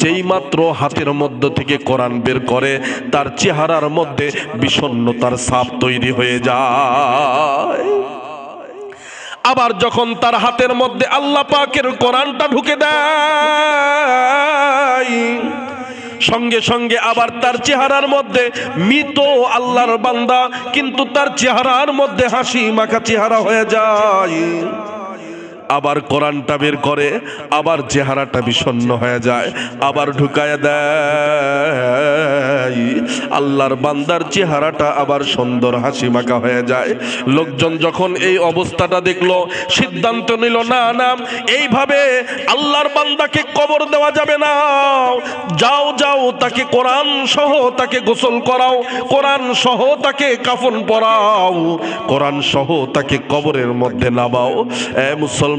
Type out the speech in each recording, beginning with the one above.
যেই মাত্র হাতের মধ্য থেকে কোরআন বের করে, তার চেহারার মধ্যে বিষণ্ণতার সাপ তৈরি হয়ে যায়। আবার যখন তার হাতের মধ্যে আল্লাহ পাকের কোরআনটা ঢুকে দেয়, সঙ্গে সঙ্গে আবার তার চেহারার মধ্যে মৃত আল্লাহর বান্দা, কিন্তু তার চেহারার মধ্যে হাসি মাখা চেহারা হয়ে যায়। আবার কোরআনটা বের করে, আবার চেহারাটা বিষণ্ণ হয়ে যায়, আবার ঢুকায় দেয়। আল্লাহর বান্দার চেহারাটা আবার সুন্দর হাসি মাখা হয়ে যায়। লোকজন যখন এই অবস্থাটা দেখল, সিদ্ধান্ত নিল, না না, এইভাবে আল্লাহর বান্দাকে কবর দেওয়া যাবে না। যাও যাও, তাকে কোরআন সহ তাকে গোসল করাও, কোরআন সহ তাকে কাফন পরাও, কোরআন সহ তাকে কবরের মধ্যে নামাও। এ মুসলমান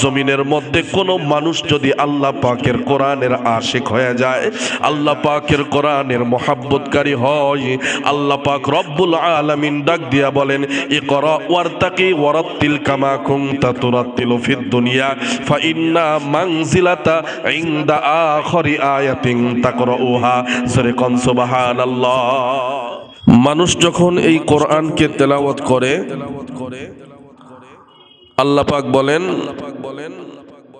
জমিনের মধ্যে কোনো মানুষ যদি আল্লাহ পাকের কোরআনের আশিক হয়ে যায়, আল্লাহ পাকের কোরআনের মোহাব্বতকারী হয়, আল্লাহ পাক রব্বুল আলামিন ডাক দিয়া বলেন এ কর ওয়ার্তাকি ওয়ারাত্তিল কামা কুনতা তুরাত্তিলু ফিদ দুনিয়া, ফা ইন্না মানজিলাতা ইনদা আখরি আয়াতিন তাকরাউহা। সরে কোন সুবহানাল্লাহ। মানুষ যখন এই কোরআনকে তেলাওয়াত করে তেলাওয়াত করে আল্লাহ পাক বলেন,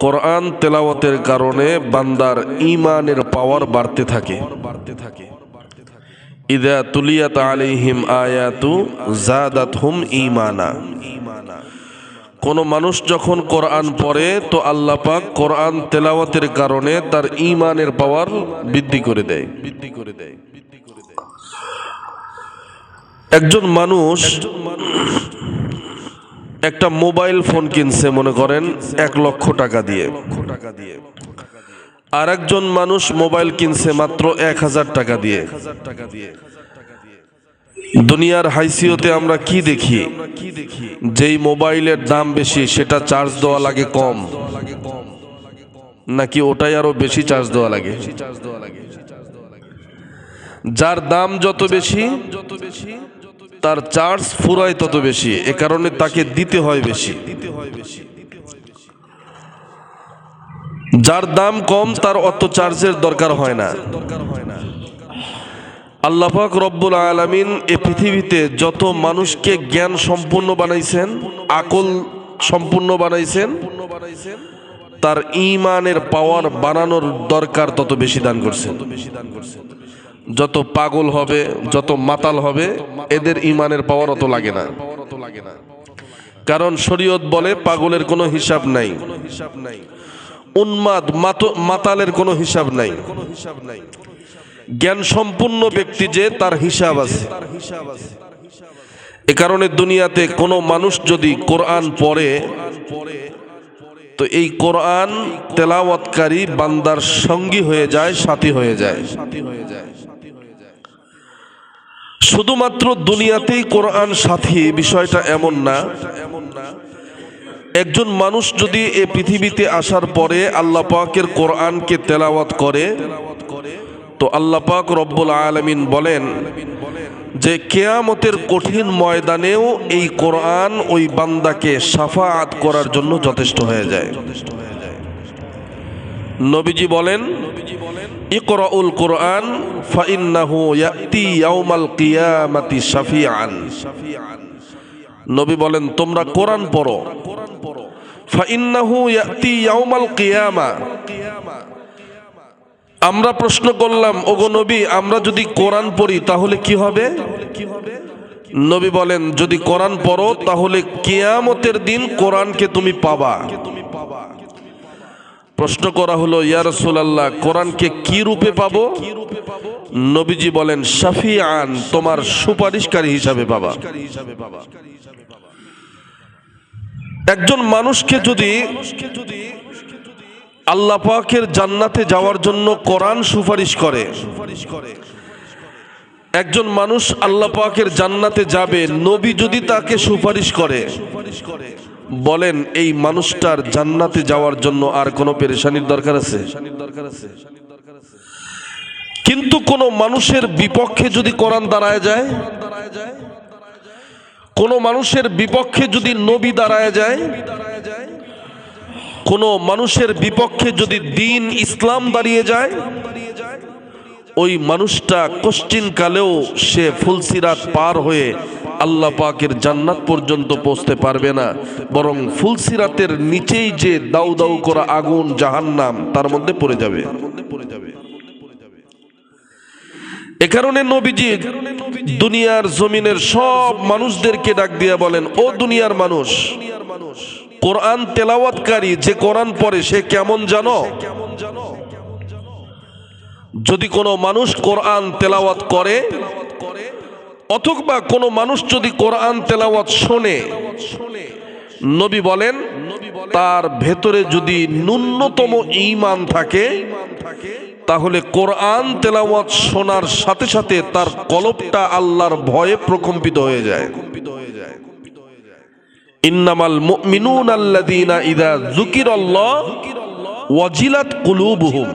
কোরআন তেলাওয়াতের কারণে বান্দার ইমানের পাওয়ার বাড়তে থাকে। বাড়তে থাকে ইদা তুলিয়াত আলাইহিম আয়াতু জাদাত হুম ইমানা কোন মানুষ যখন কোরআন পড়ে, তো আল্লাহ পাক কোরআন তেলাওয়াতের কারণে তার ইমানের পাওয়ার বৃদ্ধি করে দেয় বৃদ্ধি করে দেয়। একজন মানুষ একটা মোবাইল ফোন কিনছে, মনে করেন, এক লক্ষ টাকা দিয়ে। আর একজন মানুষ মোবাইল কিনছে মাত্র এক হাজার টাকা দিয়ে। দুনিয়ার হাইসিওতে আমরা কি দেখি? যেই মোবাইলের দাম বেশি, সেটা চার্জ দেওয়া লাগে কম। নাকি ওটাই আরও বেশি চার্জ দেওয়া লাগে? যার দাম যত বেশি যত বেশি তার চার্জ ফুরায় তত বেশি, এ কারণে তাকে দিতে হয় বেশি। যার দাম কম, তার অত চার্জের দরকার হয় না। আল্লাহাক রব্বুল আলমিন এ পৃথিবীতে যত মানুষকে জ্ঞান সম্পূর্ণ বানাইছেন, আকল সম্পূর্ণ বানাইছেন, তার ইমানের পাওয়ার বানানোর দরকার তত বেশি দান করছেন। যত পাগল হবে, যত মাতাল হবে, এদের ইমানের পাওয়ার অত লাগে না। কারণ শরীয়ত বলে পাগলের কোনো হিসাব নাই। উন্মাদ মাতালের কোনো হিসাব নাই। জ্ঞান সম্পূর্ণ ব্যক্তি যে তার হিসাব আছে। এ কারণে দুনিয়াতে কোনো মানুষ যদি কোরআন পড়ে, তো এই কোরআন তেলাওয়াতকারী বান্দার সঙ্গী হয়ে যায় সাথী হয়ে যায়, সাথী হয়ে যায়। শুধুমাত্র দুনিয়াতেই কোরআন সাথী, বিষয়টা এমন না। একজন মানুষ যদি এ পৃথিবীতে আসার পরে আল্লাহ পাকের কোরআনকে তেলাওয়াত করে, তো আল্লাহ পাক রব্বুল আলমিন বলেন যে কেয়ামতের কঠিন ময়দানেও এই কোরআন ওই বান্দাকে সাফাত করার জন্য যথেষ্ট হয়ে যায়। নবীজি বলেন ইকরাউল কোরআন ফাইন্নাহু ইয়াতি ইয়াউমাল কিয়ামাতি শাফিআন। নবী বলেন, তোমরা কোরআন পড়ো। ফাইন্নাহু ইয়াতি ইয়াউমাল কিয়ামা। আমরা প্রশ্ন করলাম, ওগো নবী, আমরা যদি কোরআন পড়ি, তাহলে কি হবে? নবী বলেন, যদি কোরআন পড়ো, তাহলে কিয়ামতের দিন কোরআনকে তুমি পাবা। প্রশ্ন করা হলো, ইয়া রাসূলুল্লাহ, কোরআনকে কি রূপে পাবো? নবীজি বলেন, শাফিআন, তোমার সুপারিশকারী হিসাবে বাবা একজন মানুষকে যদি আল্লাহ পাকের জান্নাতে যাওয়ার জন্য কোরআন সুপারিশ করে, একজন মানুষ আল্লাহ পাকের জান্নাতে যাবে, নবী যদি তাকে সুপারিশ করে সুপারিশ করে বলেন, এই মানুষটার জান্নাতে যাওয়ার জন্য আর কোনো পেরেশানির দরকার আছে? কিন্তু কোন মানুষের বিপক্ষে যদি কোরআন দাঁড়ায় যায়, কোন মানুষের বিপক্ষে যদি নবী দাঁড়ায় যায়, কোনো মানুষের বিপক্ষে যদি দিন ইসলাম দাঁড়িয়ে যায়, ওই মানুষটা কশ্চিন কালেও সে ফুলসিরাত পার হয়ে আল্লাহ পাকের জান্নাত পর্যন্ত পৌঁছতে পারবে না। বরং ফুলসিরাতের নিচেই যে দাউ দাউ করা আগুন জাহান্নাম, তার মধ্যে পড়ে যাবে। এ কারণে নবীজি দুনিয়ার জমিনের সব মানুষদেরকে ডাক দিয়ে বলেন, ও দুনিয়ার মানুষ, কোরআন তেলাওয়াতকারী, যে কোরআন পড়ে সে কেমন জানো? যদি কোনো মানুষ কোরআন তেলাওয়াত করে অথবা কোনো মানুষ যদি কোরআন তেলাওয়াত শোনে, নবী বলেন, তার ভেতরে যদি ন্যূনতম ইমান থাকে, তাহলে কোরআন তেলাওয়াত শোনার সাথে সাথে তার কলবটা আল্লাহর ভয়ে প্রকম্পিত হয়ে যায়। ইন্নামাল মুমিনুন আল্লাযীনা ইযা যুকিরাল্লাহ ওয়াজিলাত কুলুবুহুম।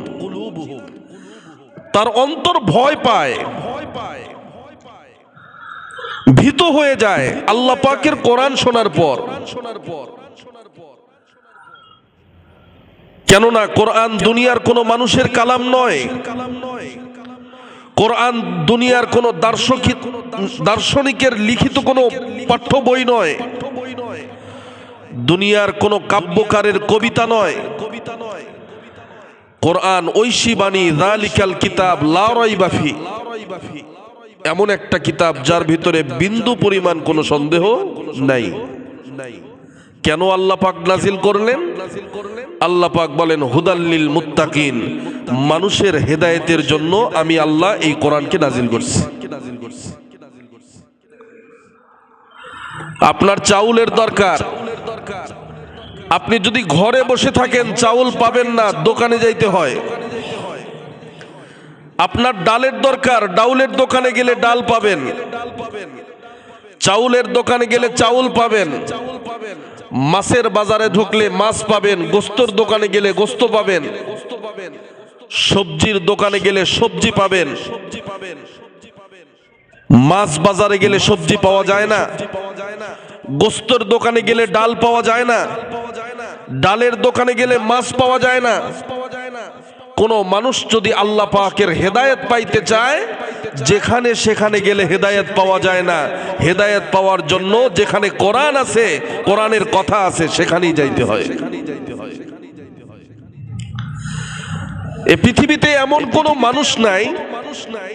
তার অন্তর ভয় পায় ভয় পায়। ভীত হয়ে যায়। আল্লাহ পাকের কোরআন শোনার পর। কেননা কোরআন দুনিয়ার কোনো মানুষের কালাম নয়। কোরআন দুনিয়ার কোনো দার্শনিক দার্শনিকের লিখিত কোনো পাঠ্য বই নয়। দুনিয়ার কোনো কাব্যকারের কবিতা নয়। কবিতা নয় কোরআন ঐশী বাণী রালিকাল কিতাব লারাই বাফি এমন একটা কিতাব যার ভিতরে বিন্দু পরিমাণ কোনো সন্দেহ নাই। কেন আল্লাহ পাক নাজিল করলেন? আল্লাহ পাক বলেন হুদাল্লিল মুত্তাকিন, মানুষের হেদায়েতের জন্য আমি আল্লাহ এই কোরআনকে নাজিল করছি। আপনার চাউলের দরকার। আপনি যদি ঘরে বসে থাকেন, চাউল পাবেন না, দোকানে যাইতে হয়। আপনার ডালের দরকার, ডাউলের দোকানে গেলে ডাল পাবেন। চাউলের দোকানে গেলে চাউল পাবেন। মাছের বাজারে ঢুকলে মাছ পাবেন, গোস্তর দোকানে গেলে গোস্ত পাবেন। সবজির দোকানে গেলে সবজি পাবেন। মাছ বাজারে গেলে সবজি পাওয়া যায় না। গোস্তর দোকানে গেলে ডাল পাওয়া যায় না। ডালের দোকানে গেলে মাছ পাওয়া যায় না। কোন মানুষ যদি আল্লাহ পাকের হেদায়েত পাইতে চায়, যেখানে সেখানে গেলে হেদায়েত পাওয়া যায় না। হেদায়েত পাওয়ার জন্য যেখানে কোরআন আছে, কোরআনের কথা আছে, সেখানেই যাইতে হয়। এ পৃথিবীতে এমন কোন মানুষ নাই মানুষ নাই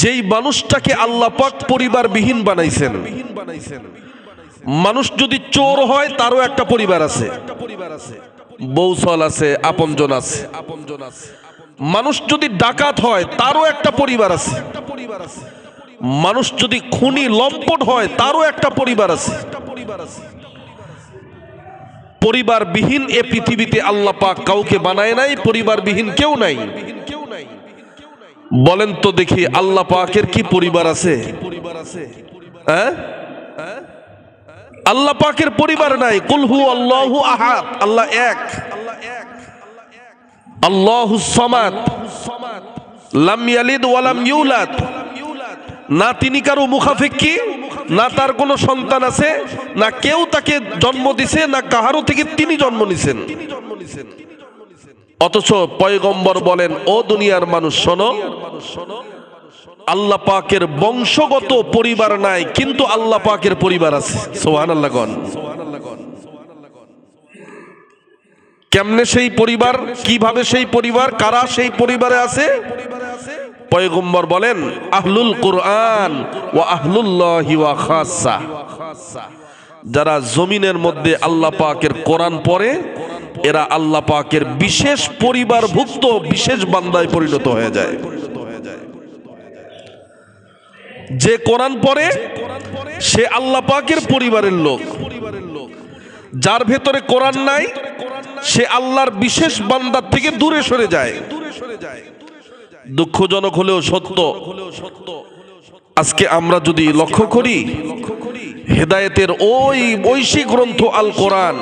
যেই মানুষটাকে আল্লাহ পাক পরিবার বিহীন বানাইছেন। মানুষ যদি চোর হয়, তারও একটা পরিবার আছে একটা পরিবার আছে। বৌসল আছে, আপনজন আছে। মানুষ যদি ডাকাত হয়, তারও একটা পরিবার আছে। মানুষ যদি খুনি, লম্পট হয়, তারও একটা পরিবার আছে। পরিবার পরিবারবিহীন এ পৃথিবীতে আল্লাহ পাক কাউকে বানায় নাই, পরিবারবিহীন কেউ নাই। বলেন তো দেখি, আল্লাহ পাকের কি পরিবার আছে পরিবার আছে? হ্যাঁ? হ্যাঁ? আল্লাহ পাকের পরিবার নাই। কুলহু আল্লাহ আহাদ। আল্লাহ এক। আল্লাহু সামাদ। লাম ইয়ালিদ ওয়ালাম ইউলাদ। না তিনি কারও মুখাফেক্ষি না তার কোনো সন্তান আছে, না কেউ তাকে জন্ম দিছে, না কাহারও থেকে তিনি জন্ম নিছেন। অথচ পয়গম্বর বলেন, ও দুনিয়ার মানুষ শোনো আল্লাহ পাকের বংশগত পরিবার নাই, কিন্তু আল্লাহ পাকের পরিবার আছে। সোহান আল্লাহ কেমনে সেই পরিবার, কীভাবে সেই পরিবার, কারা সেই পরিবারে আছে? পয়গম্বর বলেন, আহলুল কোরআন ও আহলুল্লাহি যারা জমিনের মধ্যে আল্লাহ পাকের কোরআন পড়ে, এরা আল্লাহ পাকের বিশেষ পরিবারভুক্ত, বিশেষ বান্দায় পরিণত হয়ে যায়। যে কোরআন পড়ে, সে আল্লাহ পাকের পরিবারের লোক। যার ভেতরে কোরআন নাই, সে আল্লাহর বিশেষ বান্দার থেকে দূরে সরে যায়। দুঃখজনক হলেও সত্য। আজকে আমরা যদি লক্ষ্য করি, হেদায়েতের ওই ঐশী গ্রন্থ আল কোরআন,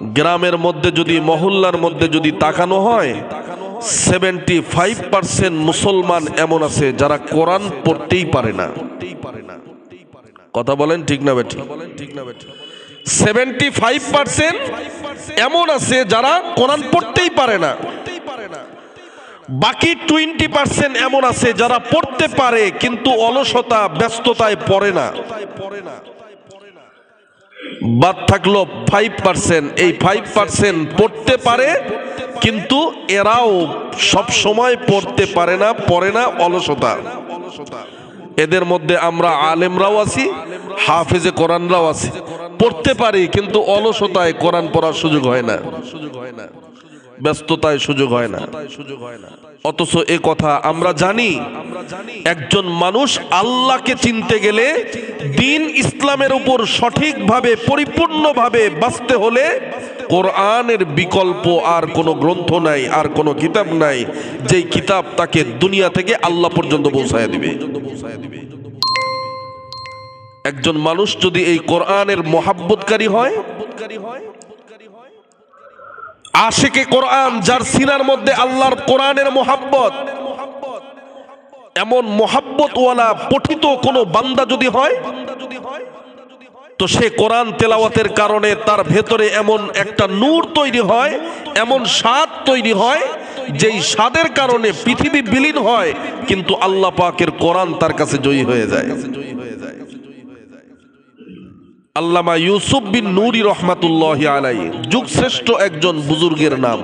গ্রামের মধ্যে যদি, মহল্লার মধ্যে যদি তাকানো হয় সেভেন্টি ফাইভ পার্সেন্ট মুসলমান এমন আছে যারা কোরআন পড়তেই পারে না। কথা বলেন ঠিক না বেঠি? সেভেন্টি ফাইভ পার্সেন্ট এমন আছে যারা কোরআন পড়তেই পারে না। বাকি টোয়েন্টি পার্সেন্ট এমন আছে যারা পড়তে পারে কিন্তু অলসতা, ব্যস্ততায় পড়ে না। বাদ থাকল ফাইভ পার্সেন্ট। এই ফাইভ পার্সেন্ট পড়তে পারে কিন্তু এরাও সব সময় পড়তে পারে না, পড়ে না, অলসতা। এদের মধ্যে আমরা আলেমরাও আছি, হাফেজে কোরআনরাও আছি। পড়তে পারি, কিন্তু অলসতায় কোরআন পড়ার সুযোগ হয় না। ব্যস্ততায় সুযোগ হয় না। অথচ এ কথা আমরা জানি, একজন মানুষ আল্লাহকে চিনতে গেলে দিন ইসলামের উপর সঠিকভাবে, পরিপূর্ণভাবে বাঁচতে হলে কোরআনের বিকল্প আর কোনো গ্রন্থ নাই, আর কোনো কিতাব নাই, যেই কিতাব তাকে দুনিয়া থেকে আল্লাহ পর্যন্ত পৌঁছায় দিবে। একজন মানুষ যদি এই কোরআনের মহাব্বতকারী হয়, আশেকে কোরআন যার সিনার মধ্যে আল্লাহর কোরআনের মোহাব্বত, এমন মোহাব্বতওয়ালা পঠিত কোনো বান্দা যদি হয় তো সে কোরআন তেলাওয়াতের কারণে তার ভেতরে এমন একটা নূর তৈরি হয়, এমন স্বাদ তৈরি হয়, যেই স্বাদের কারণে পৃথিবী বিলীন হয়, কিন্তু আল্লাহ পাকের কোরআন তার কাছে জয়ী হয়ে যায়। আল্লামা ইউসুফ বিন নুরি রহমাতুল্লাহ আলাই যুগ শ্রেষ্ঠ একজন বুজুর্গের নাম।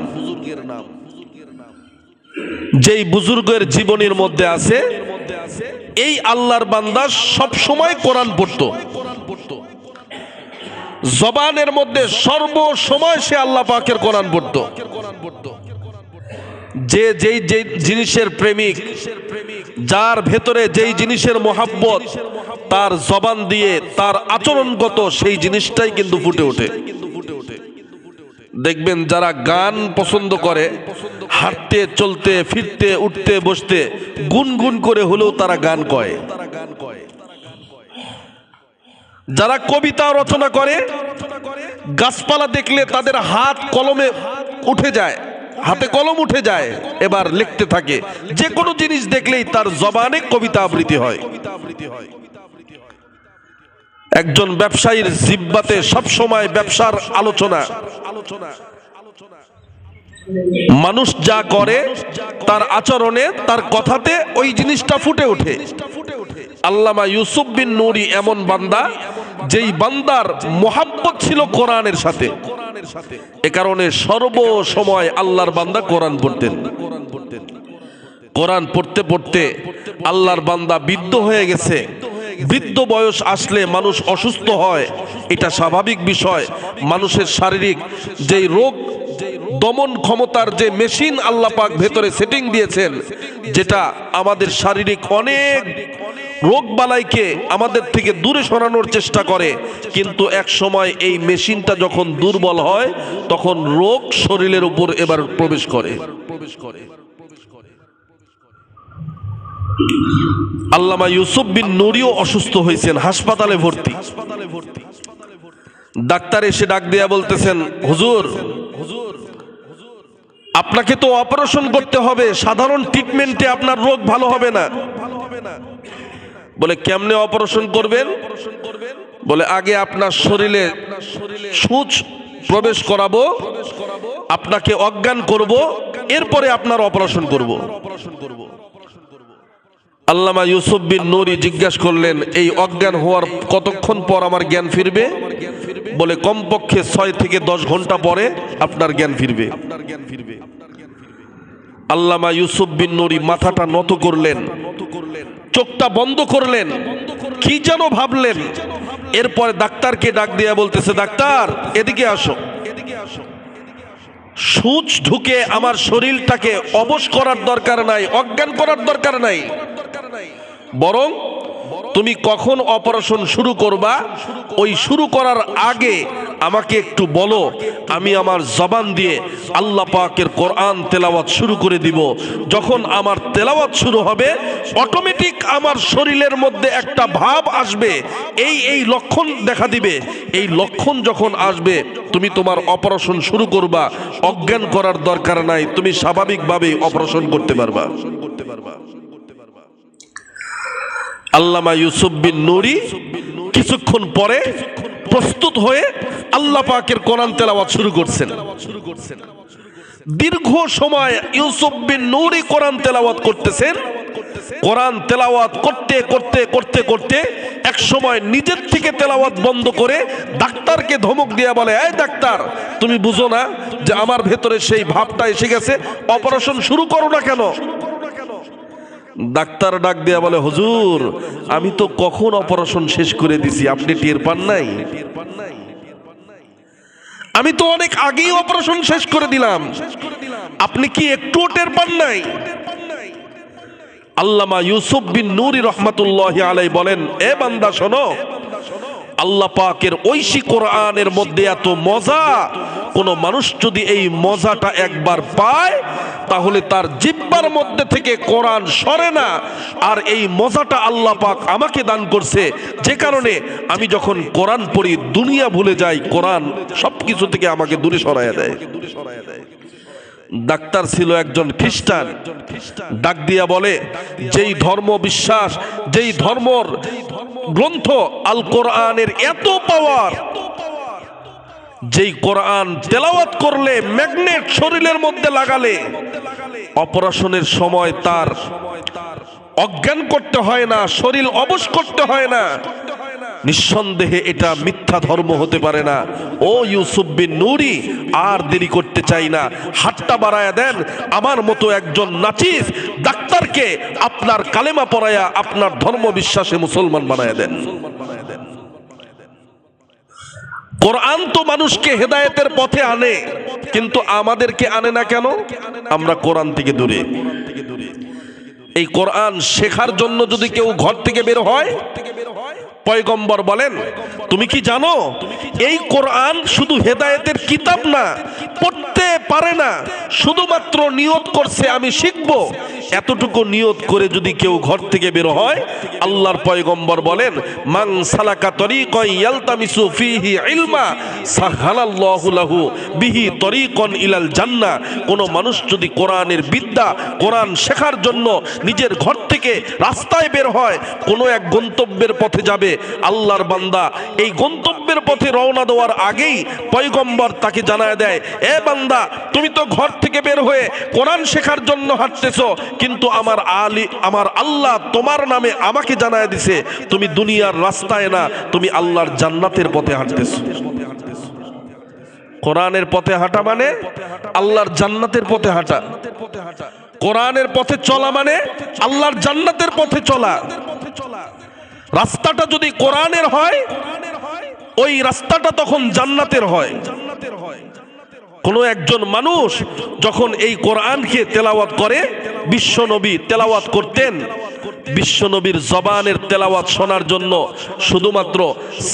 যেই বুজুর্গের জীবনের মধ্যে আছে, এই আল্লাহর বান্দা সব সময় কোরআন পড়তো। জবানের মধ্যে সর্ব সময় সে আল্লাহ পাকের কোরআন পড়ত। যে যেই যে জিনিসের প্রেমিক, যার ভেতরে যেই জিনিসের মোহাব্বত, তার জবান দিয়ে তার আচরণগত সেই জিনিসটাই কিন্তু ফুটে ওঠে। দেখবেন যারা গান পছন্দ করে, হাঁটতে, চলতে, ফিরতে, উঠতে, বসতে, গুনগুন করে হলেও তারা গান কয়। যারা কবিতা রচনা করে, গাছপালা দেখলে তাদের হাত কলমে উঠে যায়, হাতে কলম উঠে যায়, এবার লিখতে থাকে। যে কোনো জিনিস দেখলেই তার জবানে কবিতা আবৃত্তি হয়। একজন ব্যবসায়ীর জিব্বাতে সব সময় ব্যবসার আলোচনা। মানুষ যা করে, তার আচরণে, তার কথাতে ওই জিনিসটা ফুটে ওঠে। আল্লামা ইউসুফ বিন নুরি এমন বান্দা যেই বান্দার মোহাব্বত ছিল কোরআনের সাথে। এ কারণে সর্ব সময় আল্লাহর বান্দা কোরআন পড়তেন। কোরআন পড়তে পড়তে আল্লাহর বান্দা বৃদ্ধ হয়ে গেছে। বৃদ্ধ বয়স আসলে মানুষ অসুস্থ হয়, এটা স্বাভাবিক বিষয়। মানুষের শারীরিক যেই রোগ, দমন ক্ষমতার যে মেশিন আল্লাহ পাক ভেতরে সেটিং দিয়েছেন, যেটা আমাদের শারীরিক অনেক রোগ বালাইকে আমাদের থেকে দূরে সরানোর চেষ্টা করে। কিন্তু এক সময় এই মেশিনটা যখন দুর্বল হয়, তখন রোগ শরীরের উপর এবার প্রবেশ করে। প্রবেশ করে আল্লামা ইউসুফ বিন নুরিও অসুস্থ হয়েছেন, হাসপাতালে ভর্তি। ডাক্তার এসে ডাক দেয়া বলতেছেন, হুজুর হুজুর আপনাকে তো অপারেশন করতে হবে, সাধারণ ট্রিটমেন্টে আপনার রোগ ভালো হবে না ভালো হবে না। বলে, কেমনে অপারেশন করবেন? বলে, আগে আপনার শরীরে সূচ প্রবেশ করাবো, আপনাকে অজ্ঞান করব, এরপরে আপনার অপারেশন করব। আল্লামা ইউসুফ বিন নুরি জিজ্ঞাসা করলেন, এই অজ্ঞান হওয়ার কতক্ষণ পর আমার জ্ঞান ফিরবে? বলে, কমপক্ষে ছয় থেকে দশ ঘণ্টা পরে আপনার জ্ঞান ফিরবে। আল্লামা ইউসুফ বিন নুরি মাথাটা নত করলেন। চোখটা বন্ধ করলেন। কি যেন ভাবলেন। এরপরে ডাক্তারকে ডাক দিয়া বলতেছে, ডাক্তার, এদিকে আসো। সূচ ঢুকে আমার শরীরটাকে অবশ করার দরকার নাই, অজ্ঞান করার দরকার নাই। বরং তুমি কখন অপারেশন শুরু করবা? ওই শুরু করার আগে আমাকে একটু বলো, আমি আমার জবান দিয়ে আল্লাহ পাকের কোরআন তেলাওয়াত শুরু করে দিব। যখন আমার তেলাওয়াত শুরু হবে অটোমেটিক আমার শরীরের মধ্যে একটা ভাব আসবে। এই এই লক্ষণ দেখা দিবে। এই লক্ষণ যখন আসবে, তুমি তোমার অপারেশন শুরু করবা। অজ্ঞান করার দরকার নাই, তুমি স্বাভাবিকভাবেই অপারেশন করতে পারবা করতে পারবা। আল্লামা ইউসুফ বিন নুরি কিছুক্ষণ পরে প্রস্তুত হয়ে আল্লাহ পাকের কোরআন তেলাওয়াত শুরু করছেন। দীর্ঘ সময় ইউসুফ বিন নূরি কোরআন তেলাওয়াত করতেছেন। কোরআন তেলাওয়াত করতে করতে করতে করতে এক সময় নিজের থেকে তেলাওয়াত বন্ধ করে ডাক্তারকে ধমক দিয়ে বলে, এই ডাক্তার, তুমি বুঝো না যে আমার ভেতরে সেই ভাবটা এসে গেছে, অপারেশন শুরু করো না কেন? ডাক্তার ডাক দেয়া বলে, হুজুর, আমি তো কখন অপারেশন শেষ করে দিছি? আপনি টের পান নাই? আমি তো অনেক আগেই অপারেশন শেষ করে দিলাম। আপনি কি একটু টের পান নাই? আল্লামা ইউসুফ বিন নুরি রহমাতুল্লাহ আলাই বলেন, এ বান্দা শোনো আল্লাহ পাকের ঐশী কোরআনের মধ্যে এত মজা। কোনো মানুষ যদি এই মজাটা একবার পায়, তাহলে তার জিব্বার মধ্যে থেকে কোরআন সরে না। আর এই মজাটা আল্লাহ পাক আমাকে দান করছে, যে কারণে আমি যখন কোরআন পড়ি, দুনিয়া ভুলে যাই, কোরআন সব কিছু থেকে আমাকে দূরে সরাইয়া দেয়। ডাক্তার ছিল একজন খ্রিস্টান। ডাক দিয়া বলে, যেই ধর্ম বিশ্বাস, যেই ধর্মর গ্রন্থ আল কোরআনের এত পাওয়ার, যেই কোরআন তেলাওয়াত করলে, ম্যাগনেট শরীরের মধ্যে লাগালে, অপারেশনের সময় তার অজ্ঞান করতে হয় না, শরীর অবশ করতে হয় না। নিঃসন্দেহে এটা মিথ্যা ধর্ম হতে পারে না। ও ইউসুফ বিন নুরি, আর দেরি করতে চাই না। হাতটা বাড়ায়া দেন, আমার মতো একজন নাচিস ডাক্তারকে আপনার কালেমা পড়ায়া আপনার ধর্ম বিশ্বাসে মুসলমান বানায় দেন। কোরআন তো মানুষকে হেদায়েতের পথে আনে, কিন্তু আমাদেরকে আনে না কেন? আমরা কোরআন থেকে দূরে। এই কোরআন শেখার জন্য যদি কেউ ঘর থেকে বের হয় পয়গম্বর বলেন, তুমি কি জানো? এই কোরআন শুধু হেদায়েতের কিতাব না, পড়তে পারে না। শুধুমাত্র নিয়ত করছে আমি শিখব। এতটুকু নিয়ত করে যদি কেউ ঘর থেকে বের হয়, আল্লাহর পয়গম্বর বলেন মাং সালাকা তরিকন ইয়ালতামিসু ফিহি ইলমা সাহালাল্লাহু লাহু বিহি তরিকন ইলাল জান্নাহ কোন মানুষ যদি কোরআনের বিদ্যা, কোরআন শেখার জন্য নিজের ঘর থেকে রাস্তায় বের হয়, কোনো এক গন্তব্যের পথে যাবে, আল্লাহর বান্দা এই গন্তব্যের পথে রওনা দেওয়ার আগেই পয়গম্বর তাকে জানায় দেয়, এ বান্দা, তুমি তো ঘর থেকে বের হয়ে কোরআন শেখার জন্য হাঁটতেছো কিন্তু আমার আলী, আমার আল্লাহ তোমার নামে আমাকে জানায় দিছে, তুমি দুনিয়ার রাস্তায় না, তুমি আল্লাহর জান্নাতের পথে হাঁটতেছো। কোরআনের পথে হাঁটা মানে আল্লাহর জান্নাতের পথে হাঁটা। কোরআনের পথে চলা মানে আল্লাহর জান্নাতের পথে চলা। রাস্তাটা যদি কোরআনের হয়, ওই রাস্তাটা তখন জান্নাতের হয়। জান্নাতের হয় কোনো একজন মানুষ যখন এই কোরআনকে তেলাওয়াত করে, বিশ্বনবী তেলাওয়াত করতেন। বিশ্বনবীর জবানের তেলাওয়াত শোনার জন্য শুধুমাত্র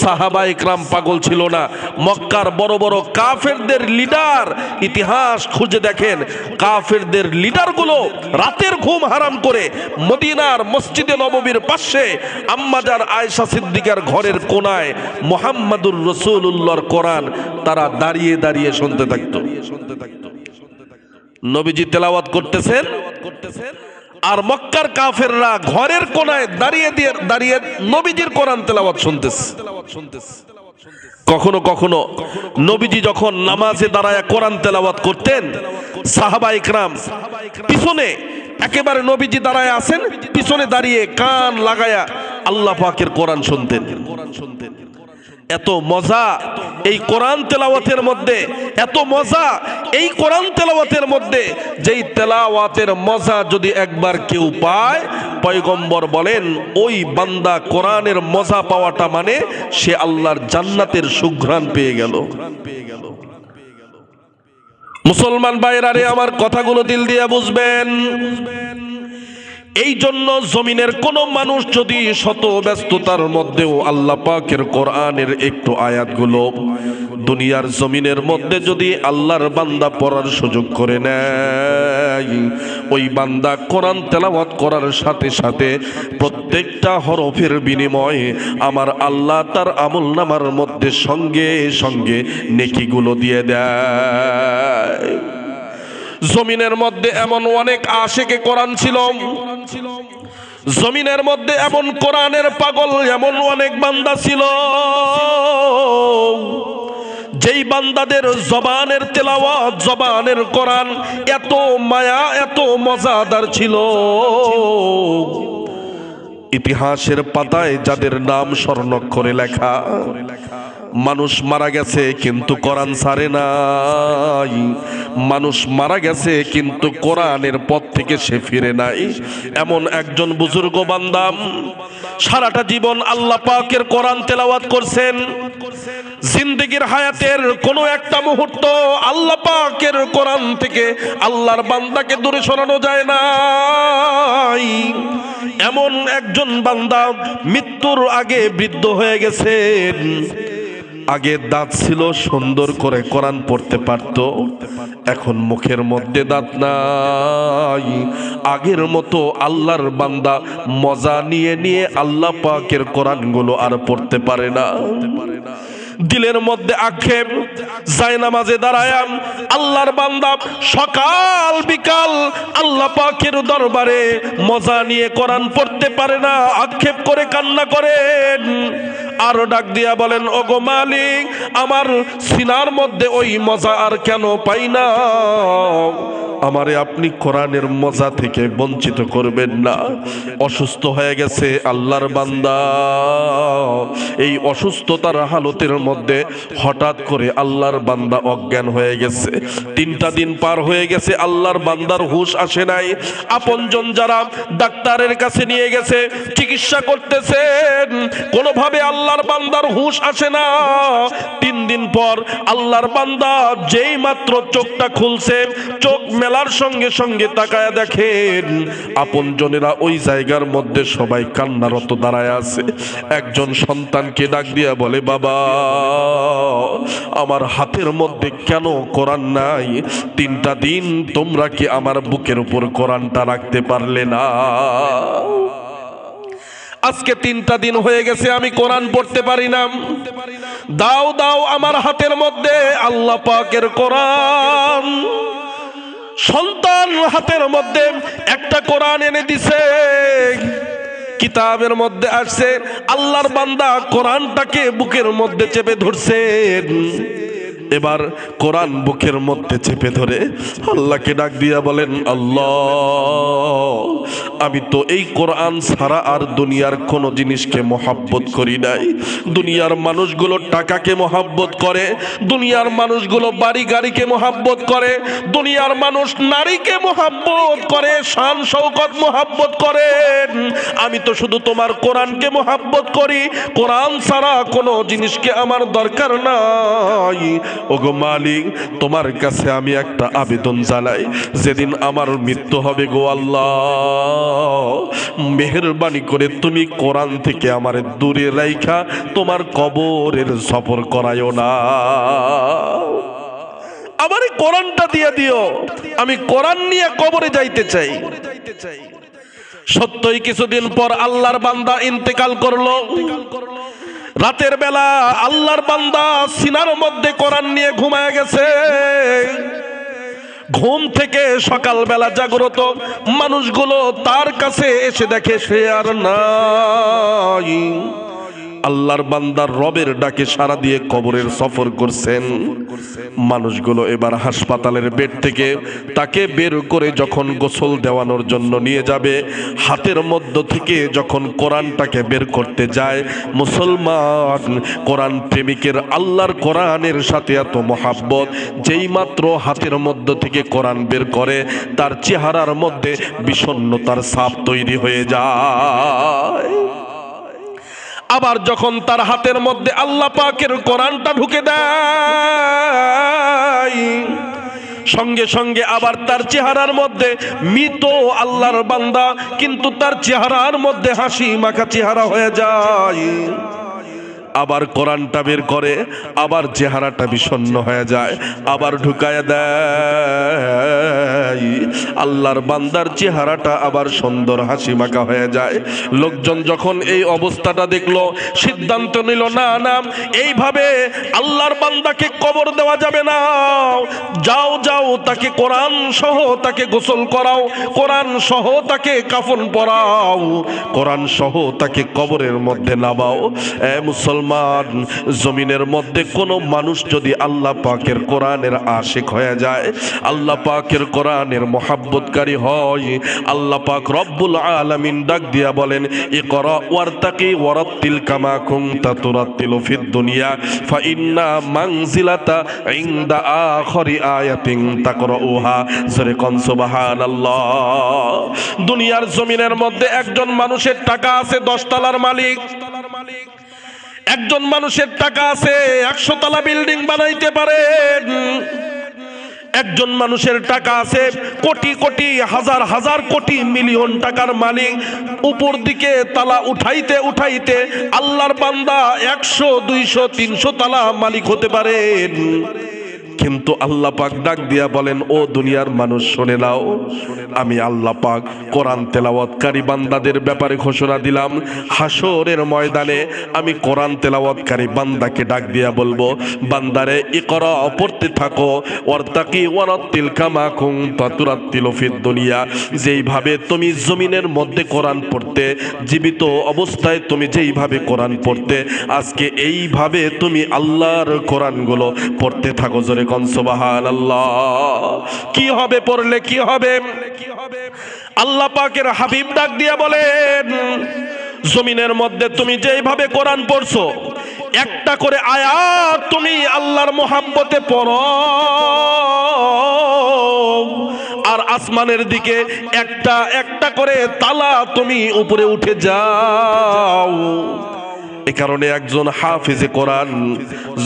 সাহাবা ইকরাম পাগল ছিল না, মক্কার বড় বড় কাফেরদের লিডার ইতিহাস খুঁজে দেখেন। কাফেরদের লিডারগুলো রাতের ঘুম হারাম করে মদিনার মসজিদে নববীর পাশে আম্মাজার আয়েশা সিদ্দিকার ঘরের কোনায় মোহাম্মদুর রসুল্লাহর কোরআন তারা দাঁড়িয়ে দাঁড়িয়ে শুনতে থাকতো। নবীজি তেলাওয়াত করতেছেন আর মক্কার কাফেররা ঘরের কোনায় দাঁড়িয়ে দিয়ে দাঁড়িয়ে নবীজির কোরআন তেলাওয়াত শুনতেছে। কখনো কখনো নবীজি যখন নামাজে দাঁড়ায় কোরআন তেলাওয়াত করতেন, সাহাবা ইকরাম পিছনে একেবারে নবীজি দাঁড়ায় আছেন, পিছনে দাঁড়িয়ে কান লাগায়া আল্লাহ পাকের কোরআন শুনতেন কোরআন শুনতেন। এত মজা এই কোরআন তেলাওয়াতের মধ্যে, এত মজা এই কোরআন তেলাওয়াতের মধ্যে, যেই তেলাওয়াতের মজা যদি একবার কেউ পায়, পয়গম্বর বলেন, ওই বান্দা কোরআনের মজা পাওয়াটা মানে সে আল্লাহর জান্নাতের সুঘ্রাণ পেয়ে গেল। মুসলমান ভাইরারে আমার কথাগুলো দিল দিয়ে বুঝবেন। এই জন্য জমিনের কোন মানুষ যদি শত ব্যস্ততার মধ্যেও আল্লাহ পাকের কোরআনের একটু আয়াতগুলো দুনিয়ার জমিনের মধ্যে যদি আল্লাহর বান্দা পড়ার সুযোগ করে নেয়, ওই বান্দা কোরআন তেলাওয়াত করার সাথে সাথে প্রত্যেকটা হরফের বিনিময়ে আমার আল্লাহ তার আমল নামার মধ্যে সঙ্গে সঙ্গে নেকিগুলো দিয়ে দেয়। জমিনের মধ্যে এমন অনেক আশেকে কোরআন ছিল। জমিনের মধ্যে এমন কোরআনের পাগল, এমন অনেক বান্দা ছিল। যেই বান্দাদের জবানের তেলাওয়াত, জবানের কোরআন এত মায়া, এত মজাদার ছিল। ইতিহাসের পাতায় যাদের নাম স্বর্ণক্ষরে লেখা মানুষ মারা গেছে, কিন্তু কোরআন সারে নাই। মানুষ মারা গেছে, কিন্তু কোরআনের পথ থেকে সে ফিরে নাই। এমন একজন বুজুর্গ বান্দাম সারাটা জীবন আল্লাহ পাকের কোরআন তেলাওয়াত করছেন। জিন্দগির হায়াতের কোনো একটা মুহূর্ত আল্লাহ পাকের কোরআন থেকে আল্লাহর বান্দাকে দূরে সরানো যায় না এমন একজন বান্দা মৃত্যুর আগে বৃদ্ধ হয়ে গেছেন। আগে দাঁত ছিল, সুন্দর করে কোরআন পড়তে পারত। এখন মুখের মধ্যে দাঁত নাই। আগের মতো আল্লাহর বান্দা মজা নিয়ে নিয়ে আল্লাহ পাকের কোরআনগুলো আর পড়তে পারে না। দিলের মধ্যে আক্ষেপ, জায়নামাজে দাঁড়ায়াম, আল্লাহর বান্দা সকাল বিকাল আল্লাহ পাকের দরবারে মজা নিয়ে কোরআন পড়তে পারে না। আক্ষেপ করে কান্না করেন। আরও ডাক দিয়া বলেন, ওগো মালিক, আমার সিনার মধ্যে ওই মজা আর কেন পাই না? আমারে আপনি কোরআনের মজা থেকে বঞ্চিত করবেন না। অসুস্থ হয়ে গেছে আল্লাহর বান্দা। এই অসুস্থতার হালতের মধ্যে হঠাৎ করে আল্লাহর বান্দা অজ্ঞান হয়ে গেছে। তিনটা দিন পার হয়ে গেছে, আল্লাহর বান্দার হুশ আসে নাই। আপনজন যারা ডাক্তারের কাছে নিয়ে গেছে, চিকিৎসা করতেছেন, কোনোভাবে আল্লাহর বান্দার হুশ আসে না। তিন দিন পর আল্লাহর বান্দা যেই মাত্র চোখটা খুলছে, চোখ মেলার সঙ্গে সঙ্গে তাকায়া দেখেন, আপনজনেরা ওই জায়গার মধ্যে সবাই কান্নারত দাঁড়ায় আছে। একজন সন্তানকে ডাক দিয়া বলে, বাবা, আমার হাতের মধ্যে কেন কোরআন নাই? তিনটা দিন তোমরা কি আমার বুকের উপর কোরআনটা রাখতে পারলে না? আজকে তিনটা দিন হয়ে গেছে, আমি কোরআন পড়তে পারি না। দাও দাও আমার হাতের মধ্যে আল্লাহ পাকের কোরআন। সন্তান হাতের মধ্যে একটা কোরআন এনে দিছে, কিতাবের মধ্যে আসছে, আল্লাহর বান্দা কোরআনটাকে বুকের মধ্যে চেপে ধরছেন এবার কোরআন বুকের মধ্যে চেপে ধরে আল্লাহকে ডাক দিয়া বলেন, আল্লাহ, আমি তো এই কোরআন ছাড়া আর দুনিয়ার কোনো জিনিসকে মহাব্বত করি নাই। দুনিয়ার মানুষগুলো টাকাকে মহাব্বত করে, দুনিয়ার মানুষগুলো বাড়ি গাড়িকে মহাব্বত করে, দুনিয়ার মানুষ নারীকে মহাব্বত করে, শান শৌকত মহাব্বত করেন আমি তো শুধু তোমার কোরআনকে মহাব্বত করি, কোরআন ছাড়া কোনো জিনিসকে আমার দরকার নাই। ওগো মালিক, তোমার কাছে আমি একটা আবেদন জানাই। যেদিন আমার মৃত্যু হবে গো আল্লাহ। মেহরবানি করে তুমি কোরআন থেকে আমার দূরে রাইখা, তোমার কবরের সফর করায়ও না। আমার কোরআনটা দিয়ে দিও। আমি কোরআন নিয়ে কবরে যাইতে চাই। সত্যই কিছুদিন পর আল্লাহর বান্দা ইন্তেকাল করল। রাতের বেলা আল্লাহর বান্দা সিনার মধ্যে কোরআন নিয়ে ঘুমায় গেছে। ঘুম থেকে সকালবেলা জাগ্রত মানুষগুলো তার কাছে এসে দেখে সে আর নাই। আল্লাহর বান্দার রবের ডাকে সারা দিয়ে কবরের সফর করছেন। মানুষগুলো এবার হাসপাতালের বেড থেকে তাকে বের করে যখন গোসল দেওয়ানোর জন্য নিয়ে যাবে, হাতের মধ্য থেকে যখন কোরআনটাকে বের করতে যায়, মুসলমান, কোরআন প্রেমিকের আল্লাহর কোরআনের সাথে এত মহাব্বত, যেই মাত্র হাতের মধ্য থেকে কোরআন বের করে, তার চেহারার মধ্যে বিষণ্ণতার ছাপ তৈরি হয়ে যায়। আবার যখন তার হাতের মধ্যে আল্লাহ পাকের কোরআনটা ঢুকে দেয়, সঙ্গে সঙ্গে আবার তার চেহারার মধ্যে মৃত আল্লাহর বান্দা কিন্তু তার চেহারার মধ্যে হাসি মাখা চেহারা হয়ে যায়। আবার কোরআনটা বের করে, আবার চেহারাটা বিষণ্ণ হয়ে যায়, আবার ঢুকায় দেয়। আল্লাহর বান্দার চেহারাটা আবার সুন্দর হাসি মাখা হয়ে যায়। লোকজন যখন এই অবস্থাটা দেখল, সিদ্ধান্ত নিল, না না, এইভাবে আল্লাহর বান্দাকে কবর দেওয়া যাবে না। যাও যাও, তাকে কোরআন সহ তাকে গোসল করাও, কোরআন সহ তাকে কাফন পরাও, কোরআন সহ তাকে কবরের মধ্যে নামাও। এ মুসলমান মুসলমান, জমিনের মধ্যে কোনো মানুষ যদি আল্লাহ পাকের কোরআনের আশিক হয়ে যায়, আল্লাহ পাকের কোরআনের মহাব্বতকারী হয়, আল্লাহ পাক রব্বুল আলামিন ডাক দিয়া বলেন এ ইকরা ওয়ারতাকি ওয়ারাত্তিল কামা কুনতা তুরাত্তিলু ফিদ দুনিয়া, ফা ইন্না মানজিলাতা ইনদা আখরি আয়াতিন তাকরাউহা। সরে কোন সুবহানাল্লাহ। দুনিয়ার জমিনের মধ্যে একজন মানুষের টাকা আছে দশ তলার মালিক। একজন মানুষের টাকা আছে একশো তলা বিল্ডিং বানাইতে পারেন একজন মানুষের টাকা আছে, কোটি কোটি, হাজার হাজার কোটি, মিলিয়ন টাকার মালিক। উপর দিকে তালা উঠাইতে উঠাইতে আল্লাহর বান্দা একশো, দুইশো, তিনশো তালা মালিক হতে পারেন কিন্তু আল্লাহ পাক ডাক দিয়া বলেন, ও দুনিয়ার মানুষ, শুনে নাও। আমি আল্লাহ পাক কোরআন তেলাওয়াতকারী বান্দাদের ব্যাপারে ঘোষণা দিলাম। হাসরের ময়দানে আমি কোরআন তেলাওয়াতকারী বান্দাকে ডাক দিয়া বলব, বান্দারে, ইকরা, পড়তে থাকো। ওয়ারতাকি ওয়ারাত্তিল কামা কুনতা তুরাত্তিলু ফিদ দুনিয়া। যেইভাবে তুমি জমিনের মধ্যে কোরআন পড়তে, জীবিত অবস্থায় তুমি যেইভাবে কোরআন পড়তে, আজকে এইভাবে তুমি আল্লাহর কোরআনগুলো পড়তে থাকো। জোরে কন, সুবহানাল্লাহ। কি হবে পড়লে কি হবে? আল্লাহ পাকের হাবিব ডাক দিয়া বলেন, জমিনের মধ্যে তুমি যেইভাবে কোরআন পড়ছো, একটা করে আয়াত তুমি আল্লাহর মোহাব্বতে পড়ো। আর আসমানের দিকে একটা একটা করে তালা তুমি উপরে উঠে যাও। এ কারণে একজন হাফিজে কোরআন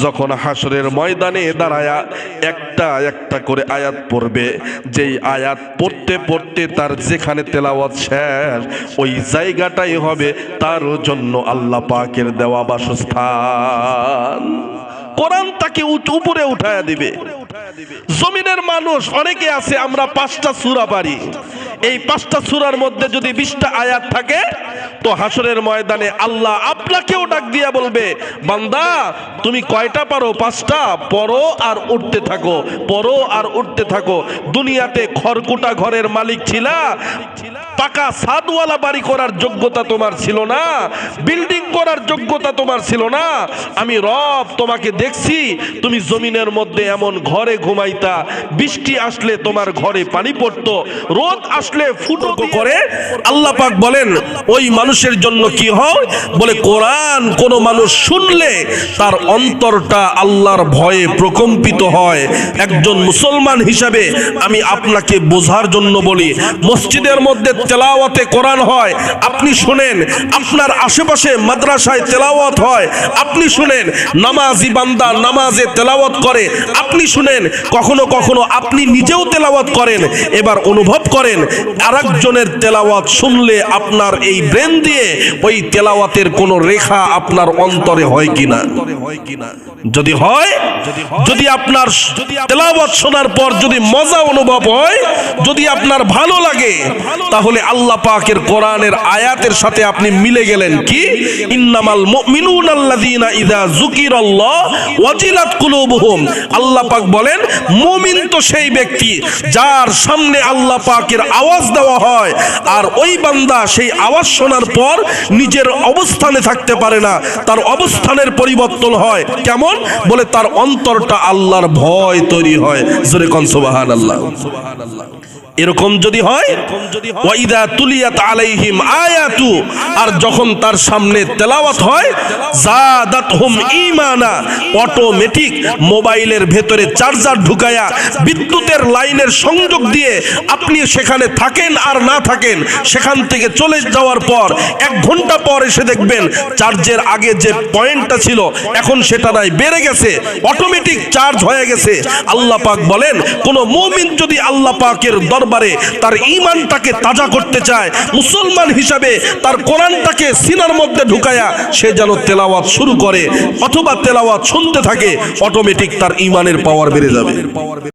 যখন হাসরের ময়দানে দাঁড়ায়া একটা একটা করে আয়াত পড়বে, যেই আয়াত পড়তে পড়তে তার যেখানে তেলাওয়াত শেষ, ওই জায়গাটাই হবে তার জন্য আল্লাহ পাকের দেওয়া বাসস্থান। কোরআন তাকে উপরে উঠায়া দিবে। জমিনের মানুষ, অনেকে আছে, আমরা পাঁচটা সুরা পারি এই পাঁচটা সুরার মধ্যে যদি বিশটা আয়াত থাকে, তো হাসরের ময়দানে আল্লাহ আপনাকেও ডাক দিয়া বলবে, বান্দা, তুমি কয়টা পারো? পাঁচটা। পরো আর উঠতে থাকো পরো আর উঠতে থাকো। দুনিয়াতে খড়কুটা ঘরের মালিক ছিলা। পাকা সাদওয়ালা বাড়ি করার যোগ্যতা তোমার ছিল না বিল্ডিং করার যোগ্যতা তোমার ছিল না। আমি রব তোমাকে দেখছি তুমি জমিনের মধ্যে এমন ঘরে ঘুমাইতা বৃষ্টি আসলে তোমার ঘরে পানি পড়তো রোদ আসলে ফুটো করে আল্লাহ পাক বলেন ওই মানুষের জন্য কি হয়? বলে কোরআন কোন মানুষ শুনলে তার অন্তরটা আল্লাহর ভয়ে প্রকম্পিত হয়। একজন মুসলমান হিসাবে আমি আপনাকে বোঝার জন্য বলি মসজিদের মধ্যে তেলাওয়াতে কোরআন হয়, আপনি শুনেন। আপনার আশেপাশে মাদ্রাসায় তেলাওয়াত হয়, আপনি শুনেন। নামাজি বান্দা নামাজে তেলাওয়াত করে, আপনি শুনেন। কখনো কখনো আপনি নিজেও তেলাওয়াত করেন, এবার অনুভব করেন, আরেকজনের তেলাওয়াত শুনলে আপনার এই ব্রেন দিয়ে ওই তেলাওয়াতের কোনো রেখা আপনার অন্তরে হয় কিনা? যদি হয়, যদি আপনার তেলাওয়াত শোনার পর যদি মজা অনুভব হয়, যদি আপনার ভালো লাগে, তাহলে আল্লাহ পাকের কোরআনের আয়াতের সাথে আপনি মিলে গেলেন কি? ইন্নামাল মুমিনুন আল্লাযীনা ইযা যুকিরাল্লাহ ওয়াজিলাত কুলুবুহুম। আল্লাহ পাক বলেন, মুমিন তো সেই ব্যক্তি যার সামনে আল্লাহ পাকের আওয়াজ দেওয়া হয় আর ওই বান্দা সেই আওয়াজ শোনার পর নিজের অবস্থানে থাকতে পারে না। তার অবস্থানের পরিবর্তন হয়। কেমন? বলে তার অন্তরটা আল্লাহর ভয় তৈরি হয়। জোরে কন সুবহানাল্লাহ। এরকম যদি হয় ওয়াইদা তুলিয়াত আলাইহিম আয়াতু আর যখন তার সামনে তেলাওয়াত হয় জাদাতহুম ঈমানা অটোমেটিক মোবাইলের ভেতরে চার্জার ঢুকায়া বিদ্যুতের লাইনের সংযোগ দিয়ে আপনি সেখানে থাকেন আর না থাকেন সেখান থেকে চলে যাওয়ার পর এক ঘণ্টা পর এসে দেখবেন চার্জের আগে যে পয়েন্টটা ছিল এখন সেটা নাই বেড়ে গেছে অটোমেটিক চার্জ হয়ে গেছে। আল্লাহ পাক বলেন কোন মুমিন যদি আল্লাহ পাকের দরবারে তার ইমানটাকে তাজা করতে চায়। মুসলমান হিসাবে তার কোরআনটাকে সিনার মধ্যে ঢুকায়া সে যেন তেলাওয়াত শুরু করে অথবা তেলাওয়াত শুনতে থাকে অটোমেটিক তার ইমানের পাওয়ার বেড়ে যাবে।